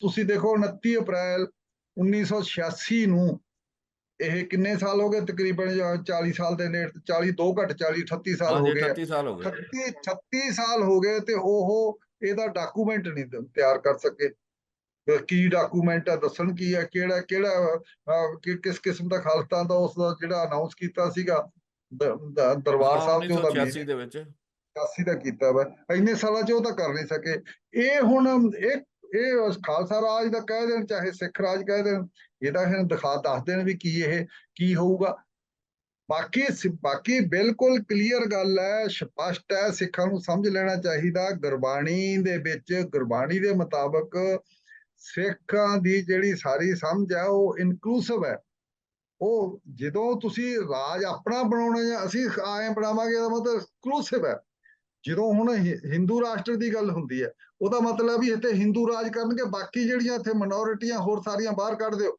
ਤੁਸੀਂ ਦੇਖੋ 29 ਅਪ੍ਰੈਲ 1986 ਨੂੰ ਇਹ ਕਿੰਨੇ ਸਾਲ ਹੋ ਗਏ? ਤਕਰੀਬਨ 40 ਸਾਲ ਦੇ ਨੇੜੇ 40 ਦੋ ਘੱਟ 40 38 ਸਾਲ ਹੋ ਗਏ ਆ। 38 ਸਾਲ ਹੋ ਗਏ। 36 36 ਸਾਲ ਹੋ ਗਏ ਤੇ ਉਹ ਇਹਦਾ ਡਾਕੂਮੈਂਟ ਨਹੀਂ ਤਿਆਰ ਕਰ ਸਕੇ। ਕੀ ਡਾਕੂਮੈਂਟ ਆ ਦੱਸਣ ਕੀ ਆ ਕਿਹੜਾ ਕਿਹੜਾ ਕਿਸ ਕਿਸਮ ਦਾ ਖਾਲਸਾ ਦਾ ਉਸ ਦਾ ਜਿਹੜਾ ਅਨਾਉਂਸ ਕੀਤਾ ਸੀਗਾ? ਦਰਬਾਰ ਸਾਹਿਬ ਤੇ ਉਹਦਾ 1986 ਦੇ ਵਿੱਚ। 86 ਦਾ ਕੀਤਾ ਵਾ। ਇੰਨੇ ਸਾਲਾਂ 'ਚ ਉਹ ਤਾਂ ਕਰ ਨਹੀਂ ਸਕੇ। ਇਹ ਹੁਣ ਇਹ ਇਹ ਉਸ ਖਾਲਸਾ ਰਾਜ ਦਾ ਕਹਿ ਦੇਣ, ਚਾਹੇ ਸਿੱਖ ਰਾਜ ਕਹਿ ਦੇਣ ਇਹਦਾ ਹੁਣ ਦਿਖਾ, ਦੱਸ ਦੇਣ ਵੀ ਕੀ ਇਹ, ਕੀ ਹੋਊਗਾ। ਬਾਕੀ ਸ- ਬਾਕੀ ਬਿਲਕੁਲ ਕਲੀਅਰ ਗੱਲ ਹੈ, ਸਪਸ਼ਟ ਹੈ, ਸਿੱਖਾਂ ਨੂੰ ਸਮਝ ਲੈਣਾ ਚਾਹੀਦਾ। ਗੁਰਬਾਣੀ ਦੇ ਵਿੱਚ, ਗੁਰਬਾਣੀ ਦੇ ਮੁਤਾਬਕ ਸਿੱਖਾਂ ਦੀ ਜਿਹੜੀ ਸਾਰੀ ਸਮਝ ਹੈ, ਉਹ ਇਨਕਲੂਸਿਵ ਹੈ। ਉਹ ਜਦੋਂ ਤੁਸੀਂ ਰਾਜ ਆਪਣਾ ਬਣਾਉਣਾ ਜਾਂ ਅਸੀਂ ਆਏ ਬਣਾਵਾਂਗੇ, ਇਹਦਾ ਮਤਲਬ ਐਕਸਕਲੂਸਿਵ ਹੈ। ਜਦੋਂ ਹੁਣ ਹਿੰਦੂ ਰਾਸ਼ਟਰ ਦੀ ਗੱਲ ਹੁੰਦੀ ਹੈ, ਉਹਦਾ ਮਤਲਬ ਵੀ ਇੱਥੇ ਹਿੰਦੂ ਰਾਜ ਕਰਨਗੇ, ਬਾਕੀ ਜਿਹੜੀਆਂ ਇੱਥੇ ਮਿਨੋਰਿਟੀਆਂ ਹੋਰ ਸਾਰੀਆਂ ਬਾਹਰ ਕੱਢ ਦਿਓ।